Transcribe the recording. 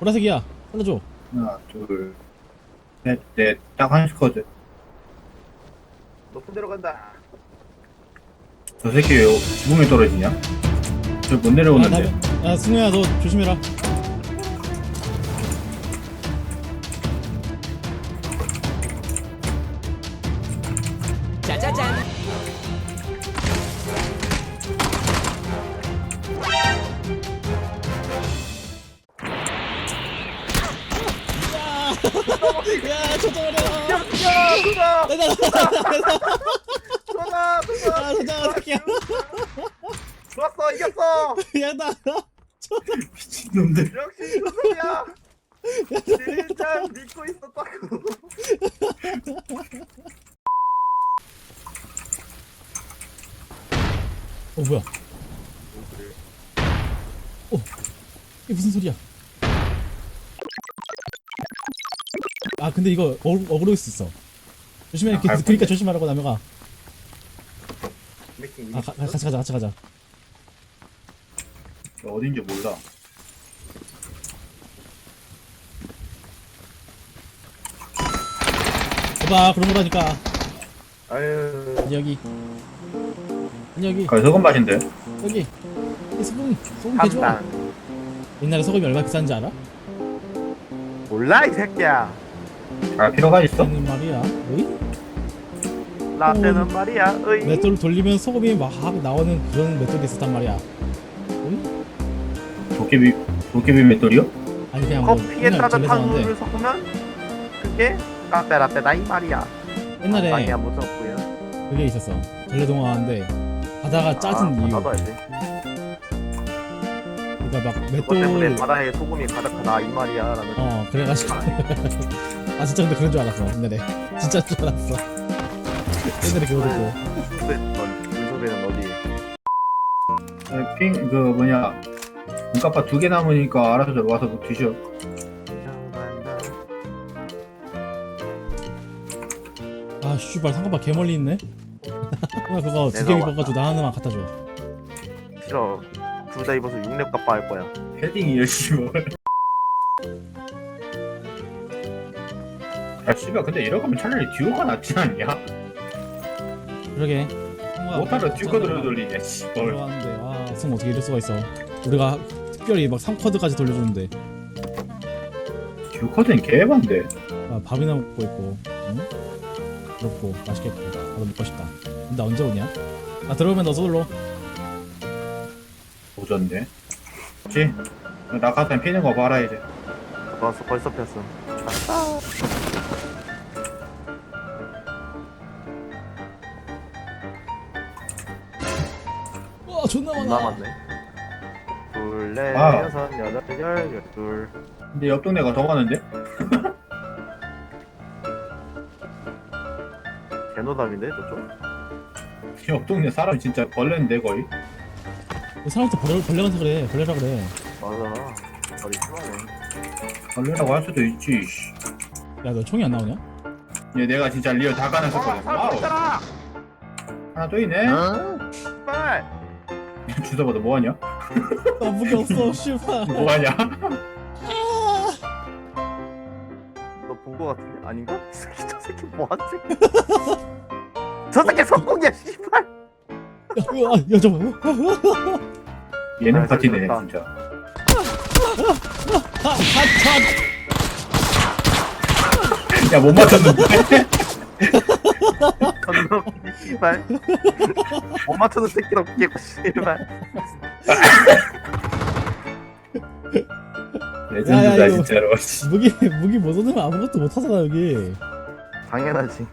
보라색이야. 살려줘. 하나, 둘, 셋, 넷, 딱한 스쿼드. 높은 데로 간다. 저 새끼 왜 지붕에 떨어지냐? 저못 아, 내려오는데. 나, 야, 승우야, 너 조심해라. 짜자잔. 야, 저장하려. 야, 내가, 내가, 누나, 누나. 아, 저장하 새끼야. 좋았어, 이겼어. 야, 나, 미친놈들. 역시 누나야. 진짜 믿고 있었다고. 어, 뭐야. 어, 이게 무슨 소리야? 아, 근데 이거 어, 어그로 있어. 조심해, 아, 갈 그, 그러니까 건데. 조심하라고, 남영아. 아, 가, 가, 같이 가자, 같이 가자. 저 어딘지 몰라. 봐봐, 그런 거라니까. 아유, 아니, 여기. 아니, 여기, 거기 소금 맛인데. 여기. 이 소금, 소금 개 좋아. 한단. 옛날에 소금이 얼마 비싼지 알아? 몰라 이 새끼야. 알 필요가 있어? 하는 말이야. 어이? 라떼는 말이야. 어이. 맷돌 돌리면 소금이 막 나오는 그런 맷돌이 있었단 말이야. 어이? 도깨비, 도깨비 맷돌이요? 아니, 그냥 뭐. 커피에 옛날 따뜻한 물을 섞으면 그게 라떼 라떼다 이 말이야. 옛날에 안 무섭고요. 그게 있었어. 전래동화인데 바다가 짜진 아, 이유. 나도 알지. 그러니까 막 그것 때문에 맷돌. 바다에 소금이 가득하다 이 말이야 라는. 어, 그래가지고. 아, 진짜 근데 그런 줄 알았어. 옛날에. 진짜 줄 알았어. 옛날에 그거 듣고. 순수했던 문소배는 어디? 에, 핑, 그 뭐냐. 눈깜빡 두개 남으니까 알아서 와서 뭐 드셔. 아, 씨발, 상관봐 개 멀리 있네? 야, 그거 두 내가 개 왔다. 입어가지고 나 하나만 갖다 줘. 싫어. 둘 다 입어서 6렙 값바 할 거야. 패딩이 열심히 뭘. 야, 씨발, 근데 이럴 거면 차라리 듀오가 낫지 않냐? 그러게. 못하러 듀오가 돌려 돌리냐, 씨발. 들어왔는데, 와, 승우 어떻게 이럴 수가 있어. 우리가 특별히 막 3쿼드까지 돌려주는데. 듀오커드는 개반데. 아, 밥이나 먹고 있고, 응? 부럽고, 맛있겠고, 나도 먹고 싶다. 근데 언제 오냐? 나 들어오면 너 솔로. 오졌네. 그치? 나 같은 피는 거 봐라, 이제. 벌써 벌써 폈어. 와, 존나 많아. 남았네. 둘, 넷, 아. 여섯, 여덟, 열, 열둘. 근데 옆 동네가 더 가는데? 개노답인데 저쪽? 옆 동네 사람 진짜 벌레인데, 거의? 사람한테 벌레, 벌레 같아 그래. 벌레라 그래. 맞아. 머리 심하네. 벌레라고 할 수도 있지, 씨. 야, 너 총이 안 나오냐? 얘 내가 진짜 리얼 다 가는 었거든 와우. 있잖아. 하나 또 있네? 빨. 주워봐도 뭐하냐? 나 무기 없어, 씨발. 뭐하냐? 너본 거 같은데 아닌가? 이 새끼 저 새끼 새끼? 저 새끼 성공이야 씨발. 야, 야, 잠깐만. 얘는 아, 파티네. 진짜. 야, 못 맞췄는데? 씨발. 못 맞추는 새끼도 웃기고 씨발. 레전드다, 이거- 진짜로. 씨. 무기, 무기 못 얻으면 아무것도 못 하잖아, 여기. 당연하지.